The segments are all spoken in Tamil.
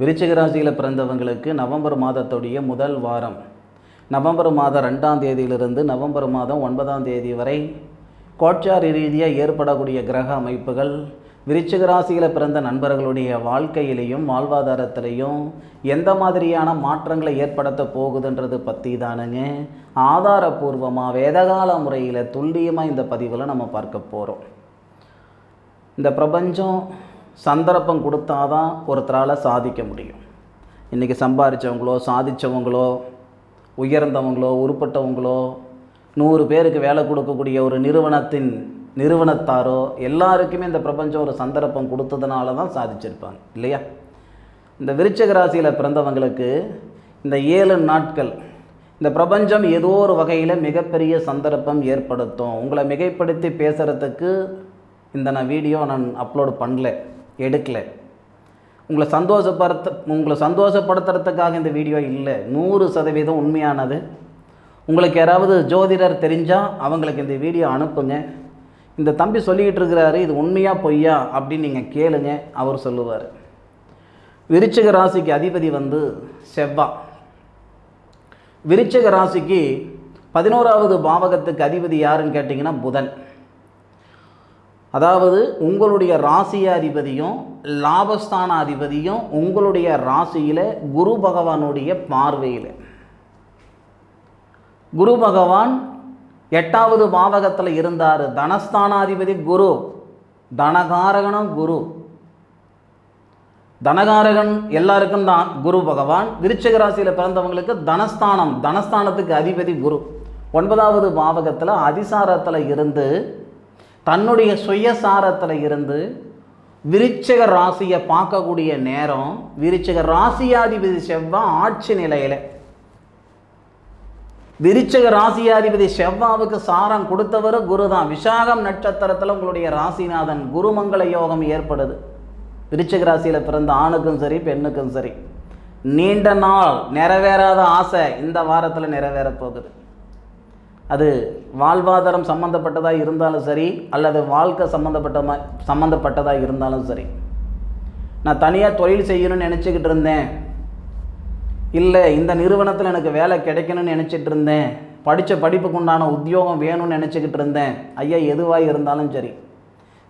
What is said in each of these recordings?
விருச்சிக ராசியில் பிறந்தவங்களுக்கு நவம்பர் மாதத்துடைய முதல் வாரம். நவம்பர் மாதம் ரெண்டாம் தேதியிலிருந்து நவம்பர் மாதம் ஒன்பதாம் தேதி வரை கோட்சாரி ரீதியாக ஏற்படக்கூடிய கிரக அமைப்புகள் விருச்சிக ராசியில் பிறந்த நண்பர்களுடைய வாழ்க்கையிலையும் வாழ்வாதாரத்திலையும் எந்த மாதிரியான மாற்றங்களை ஏற்படுத்த போகுதுன்றது பற்றி தானுங்க. ஆதாரபூர்வமாக வேதகால முறையில் துல்லியமாக இந்த பதிவில் நம்ம பார்க்க போகிறோம் இந்த பிரபஞ்சம் சந்தர்ப்பம் கொடுத்தாதான் ஒருத்தரால் சாதிக்க முடியும். இன்றைக்கி சம்பாதிச்சவங்களோ சாதித்தவங்களோ உயர்ந்தவங்களோ உருப்பட்டவங்களோ நூறு பேருக்கு வேலை கொடுக்கக்கூடிய ஒரு நிறுவனத்தின் நிறுவனத்தாரோ எல்லாருக்குமே இந்த பிரபஞ்சம் ஒரு சந்தர்ப்பம் கொடுத்ததுனால தான் சாதிச்சிருப்பாங்க இல்லையா? இந்த விருச்சக ராசியில் பிறந்தவங்களுக்கு இந்த ஏழு நாட்கள் இந்த பிரபஞ்சம் ஏதோ ஒரு வகையில் மிகப்பெரிய சந்தர்ப்பம் ஏற்படுத்தும். உங்களை மிகைப்படுத்தி பேசுகிறதுக்கு இந்த நான் வீடியோ நான் அப்லோட் பண்ணல. எடுக்கல. உங்களை சந்தோஷப்படுத்த உங்களை சந்தோஷப்படுத்துறதுக்காக இந்த வீடியோ இல்லை. நூறு சதவீதம் உண்மையானது. உங்களுக்கு யாராவது ஜோதிடர் தெரிஞ்சால் அவங்களுக்கு இந்த வீடியோ அனுப்புங்க. இந்த தம்பி சொல்லிக்கிட்டு இருக்கிறாரு இது உண்மையா பொய்யா அப்படின்னு நீங்கள் கேளுங்க அவர் சொல்லுவார். விருச்சிக ராசிக்கு அதிபதி வந்து செவ்வா. விருச்சிக ராசிக்கு பதினோராவது பாவகத்துக்கு அதிபதி யாருன்னு கேட்டிங்கன்னா புதன். அதாவது உங்களுடைய ராசியாதிபதியும் லாபஸ்தான அதிபதியும் உங்களுடைய ராசியில் குரு பகவானுடைய பார்வையில். குரு பகவான் எட்டாவது பாவகத்தில் இருந்தார். தனஸ்தானாதிபதி குரு தனகாரகனும் குரு. தனகாரகன் எல்லாருக்கும் தான் குரு பகவான். விருச்சக ராசியில் பிறந்தவங்களுக்கு தனஸ்தானம் தனஸ்தானத்துக்கு அதிபதி குரு. ஒன்பதாவது பாவகத்தில் அதிசாரத்தில் இருந்து தன்னுடைய சுயசாரத்தில் இருந்து விருச்சக ராசியை பார்க்கக்கூடிய நேரம் விருச்சக ராசியாதிபதி செவ்வாய் ஆட்சி நிலையில். விருச்சக ராசியாதிபதி செவ்வாவுக்கு சாரம் கொடுத்தவர் குரு தான் விசாகம் நட்சத்திரத்தில் உங்களுடைய ராசிநாதன் குருமங்கள யோகம் ஏற்படுது. விருச்சக ராசியில் பிறந்த ஆணுக்கும் சரி பெண்ணுக்கும் சரி. நீண்ட நாள் நிறைவேறாத ஆசை இந்த வாரத்தில் நிறைவேறப் போகுது. அது வாழ்வாதாரம் சம்மந்தப்பட்டதாக இருந்தாலும் சரி அல்லது வாழ்க்கை சம்மந்தப்பட்டமா சம்மந்தப்பட்டதாக இருந்தாலும் சரி. நான் தனியாக தொழில் செய்யணும்னு நினச்சிக்கிட்டு இருந்தேன். இல்லை இந்த நிறுவனத்தில் எனக்கு வேலை கிடைக்கணும்னு நினச்சிட்டு இருந்தேன். படித்த படிப்புக்கு உண்டான உத்தியோகம் வேணும்னு நினச்சிக்கிட்டு இருந்தேன். ஐயா எதுவாக இருந்தாலும் சரி.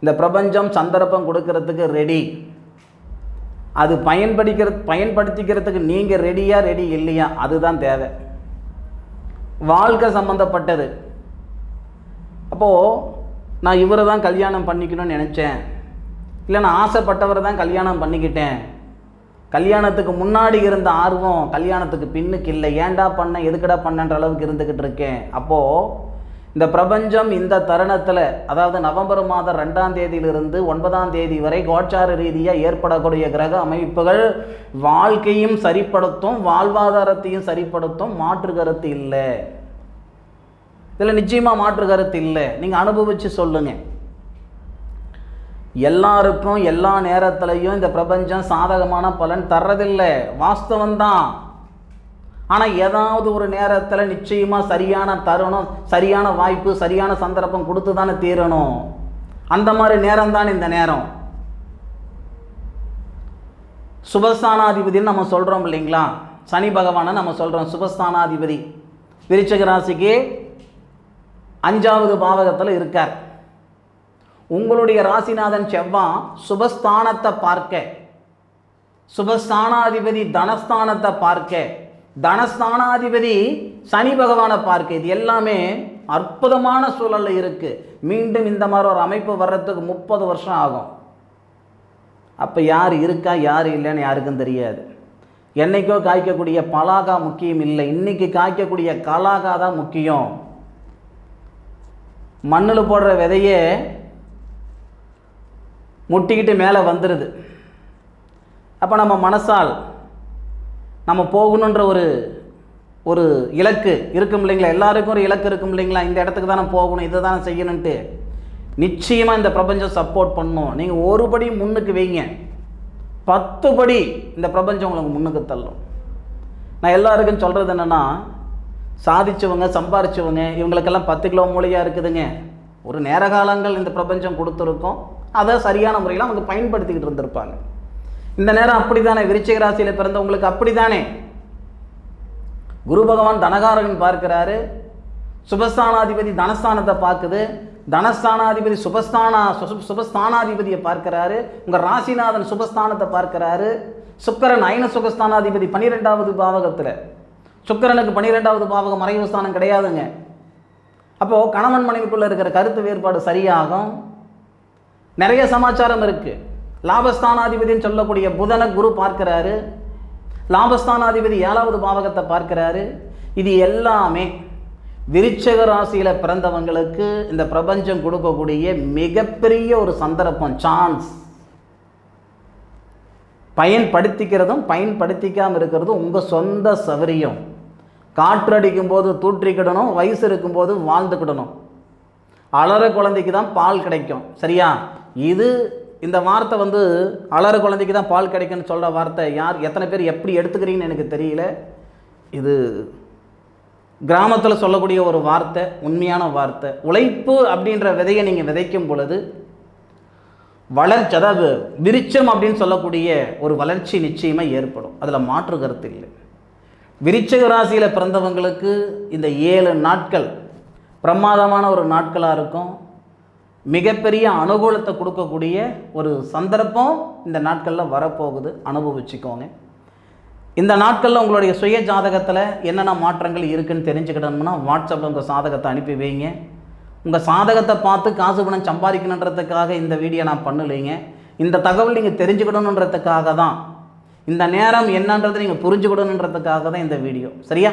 இந்த பிரபஞ்சம் சந்தர்ப்பம் கொடுக்கறதுக்கு ரெடி அது பயன்படுத்திக்கிற பயன்படுத்திக்கிறதுக்கு நீங்கள் ரெடியாக ரெடி இல்லையா? அதுதான் தேவை. வாழ்க்கை சம்மந்தப்பட்டது அப்போது நான் இவரை தான் கல்யாணம் பண்ணிக்கணும்னு நினச்சேன். இல்லை நான் ஆசைப்பட்டவரை தான் கல்யாணம் பண்ணிக்கிட்டேன். கல்யாணத்துக்கு முன்னாடி இருந்த ஆர்வம் கல்யாணத்துக்கு பின்னுக்கு இல்லை. ஏன்டா பண்ண எதுக்குடா பண்ணன்ற அளவுக்கு இருந்துக்கிட்டு இருக்கேன். அப்போது இந்த பிரபஞ்சம் இந்த தருணத்தில் அதாவது நவம்பர் மாதம் ரெண்டாம் தேதியிலிருந்து ஒன்பதாம் தேதி வரை கோச்சார ரீதியாக ஏற்படக்கூடிய கிரக அமைப்புகள் வாழ்க்கையும் சரிப்படுத்தும் வாழ்வாதாரத்தையும் சரிப்படுத்தும் மாற்று கருத்து இல்லை. இதில் நிச்சயமாக மாற்று கருத்து இல்லை. நீங்கள் அனுபவித்து சொல்லுங்கள் எல்லாருக்கும் எல்லா நேரத்துலையும் இந்த பிரபஞ்சம் சாதகமான பலன் தர்றதில்லை. வாஸ்தவம்தான். ஆனால் ஏதாவது ஒரு நேரத்தில் நிச்சயமாக சரியான தருணம் சரியான வாய்ப்பு சரியான சந்தர்ப்பம் கொடுத்து தானே தீரணும். அந்த மாதிரி நேரம் தான் இந்த நேரம். சுபஸ்தானாதிபதினு நம்ம சொல்கிறோம் இல்லைங்களா? சனி பகவானை நம்ம சொல்கிறோம் சுபஸ்தானாதிபதி. விருச்சக ராசிக்கு அஞ்சாவது பாவகத்தில் இருக்கார். உங்களுடைய ராசிநாதன் செவ்வாய் சுபஸ்தானத்தை பார்க்க. சுபஸ்தானாதிபதி தனஸ்தானத்தை பார்க்க. தனஸ்தானாதிபதி சனி பகவானை பார்க்க. இது எல்லாமே அற்புதமான சூழலில் இருக்குது மீண்டும் இந்த மாதிரி ஒரு அமைப்பு வர்றதுக்கு முப்பது வருஷம் ஆகும். அப்போ யார் இருக்கா யார் இல்லைன்னு யாருக்கும் தெரியாது. என்னைக்கோ காய்க்கக்கூடிய பலாகா முக்கியம் இல்லை. இன்றைக்கி காய்க்கக்கூடிய கலாகா தான் முக்கியம். மண்ணில் போடுற விதையே முட்டிக்கிட்டு மேலே வந்துடுது அப்போ நம்ம மனசால் நம்ம போகணுன்ற ஒரு ஒரு இலக்கு இருக்கும் இல்லைங்களா? எல்லாருக்கும் ஒரு இலக்கு இருக்கும் இல்லைங்களா? இந்த இடத்துக்கு தானே போகணும் இதை தானே செய்யணுன்ட்டு நிச்சயமாக இந்த பிரபஞ்சம் சப்போர்ட் பண்ணும். நீங்கள் ஒரு படி முன்னுக்கு வைங்க. பத்து படி இந்த பிரபஞ்சம் உங்களுக்கு முன்னுக்கு தள்ளும். நான் எல்லாருக்கும் சொல்கிறது என்னென்னா சாதிச்சவங்க சம்பாரிச்சவங்க இவங்களுக்கெல்லாம் பத்து கிலோ மூலையாக இருக்குதுங்க. ஒரு நேர காலங்கள் இந்த பிரபஞ்சம் கொடுத்துருக்கோம். அதை சரியான முறையில் அவங்க பயன்படுத்திக்கிட்டு இருந்திருப்பாங்க. இந்த நேரம் அப்படித்தானே? விருச்சிக ராசியில் பிறந்தவங்களுக்கு அப்படித்தானே? குரு பகவான் தனகாரகன் பார்க்கிறாரு. சுபஸ்தானாதிபதி தனஸ்தானத்தை பார்க்குது. தனஸ்தானாதிபதி சுபஸ்தானா சுபஸ்தானாதிபதியை பார்க்கிறாரு. உங்கள் ராசிநாதன் சுபஸ்தானத்தை பார்க்கிறாரு. சுக்கரன் ஐன சுகஸ்தானாதிபதி பன்னிரெண்டாவது பாவகத்தில். சுக்கிரனுக்கு பன்னிரெண்டாவது பாவகம் மறைவு ஸ்தானம் கிடையாதுங்க. அப்போது கணவன் மனைவிக்குள்ளே இருக்கிற கருத்து வேறுபாடு சரியாகும். நிறைய சமாச்சாரம் இருக்குது லாபஸ்தானாதிபதின்னு சொல்லக்கூடிய புதனை குரு பார்க்கிறாரு. லாபஸ்தானாதிபதி ஏழாவது பாவகத்தை பார்க்கிறாரு. இது எல்லாமே விருச்சக ராசியில் பிறந்தவங்களுக்கு இந்த பிரபஞ்சம் கொடுக்கக்கூடிய மிகப்பெரிய ஒரு சந்தர்ப்பம் சான்ஸ் பயன்படுத்திக்கிறதும் பயன்படுத்திக்காமல் இருக்கிறதும் உங்கள் சொந்த சௌகரியம். காற்றடிக்கும் போது தூற்றிக்கிடணும் வயசு இருக்கும்போது வாழ்ந்துக்கிடணும். அலற குழந்தைக்கு தான் பால் கிடைக்கும் சரியா? இது இந்த வார்த்தை வந்து அலற குழந்தைக்கு தான் பால் கிடைக்கும்னு சொல்கிற வார்த்தை யார்? எத்தனை பேர் எப்படி எடுத்துக்கிறீங்கன்னு எனக்கு தெரியல. இது கிராமத்தில் சொல்லக்கூடிய ஒரு வார்த்தை உண்மையான வார்த்தை. உழைப்பு அப்படின்ற விதையை நீங்கள் விதைக்கும் பொழுது வளர்ச்சி அதாவது விருச்சம் அப்படின்னு சொல்லக்கூடிய ஒரு வளர்ச்சி நிச்சயமாக ஏற்படும். அதில் மாற்று கருத்து இல்லை. விருச்சக ராசியில் பிறந்தவங்களுக்கு இந்த ஏழு நாட்கள் பிரமாதமான ஒரு நாட்களாக இருக்கும். மிகப்பெரிய அனுகூலத்தை கொடுக்கக்கூடிய ஒரு சந்தர்ப்பம் இந்த நாட்களில் வரப்போகுது. அனுபவிச்சுக்கோங்க. இந்த நாட்களில் உங்களுடைய சுய ஜாதகத்தில் என்னென்ன மாற்றங்கள் இருக்குன்னு தெரிஞ்சுக்கிட்டோம்னா வாட்ஸ்அப்பில் உங்கள் சாதகத்தை அனுப்பி வைங்க. உங்கள் சாதகத்தை பார்த்து காசு பணம் சம்பாதிக்கணுன்றதுக்காக இந்த வீடியோ நான் பண்ணலைங்க. இந்த தகவல் நீங்கள் தெரிஞ்சுக்கிடணுன்றதுக்காக தான். இந்த நேரம் என்னன்றதை நீங்கள் புரிஞ்சுக்கணுன்றதுக்காக தான் இந்த வீடியோ. சரியா?